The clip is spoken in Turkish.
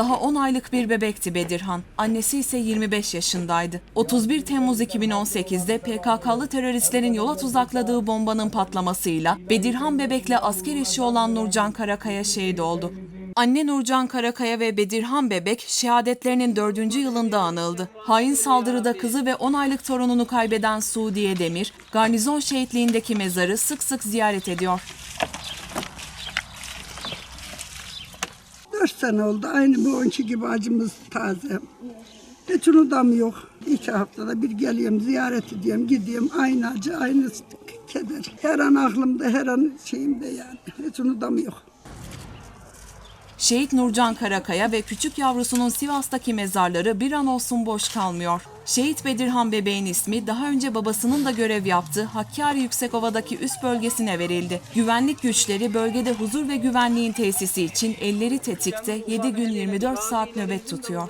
Daha 10 aylık bir bebekti Bedirhan. Annesi ise 25 yaşındaydı. 31 Temmuz 2018'de PKK'lı teröristlerin yola tuzakladığı bombanın patlamasıyla Bedirhan bebekle asker eşi olan Nurcan Karakaya şehit oldu. Anne Nurcan Karakaya ve Bedirhan Bebek şehadetlerinin dördüncü yılında anıldı. Hain saldırıda kızı ve 10 aylık torununu kaybeden Suudiye Demir, garnizon şehitliğindeki mezarı sık sık ziyaret ediyor. Dört sene oldu. Aynı bu onki gibi acımız taze. Hiç unutamıyor. İki haftada bir geliyorum, ziyaret ediyorum, gidiyorum. Aynı acı, aynı keder. Her an aklımda, her an şeyimde yani. Hiç unutamıyor. Şehit Nurcan Karakaya ve küçük yavrusunun Sivas'taki mezarları bir an olsun boş kalmıyor. Şehit Bedirhan bebeğin ismi daha önce babasının da görev yaptığı Hakkari Yüksekova'daki üst bölgesine verildi. Güvenlik güçleri bölgede huzur ve güvenliğin tesisi için elleri tetikte 7 gün 24 saat nöbet tutuyor.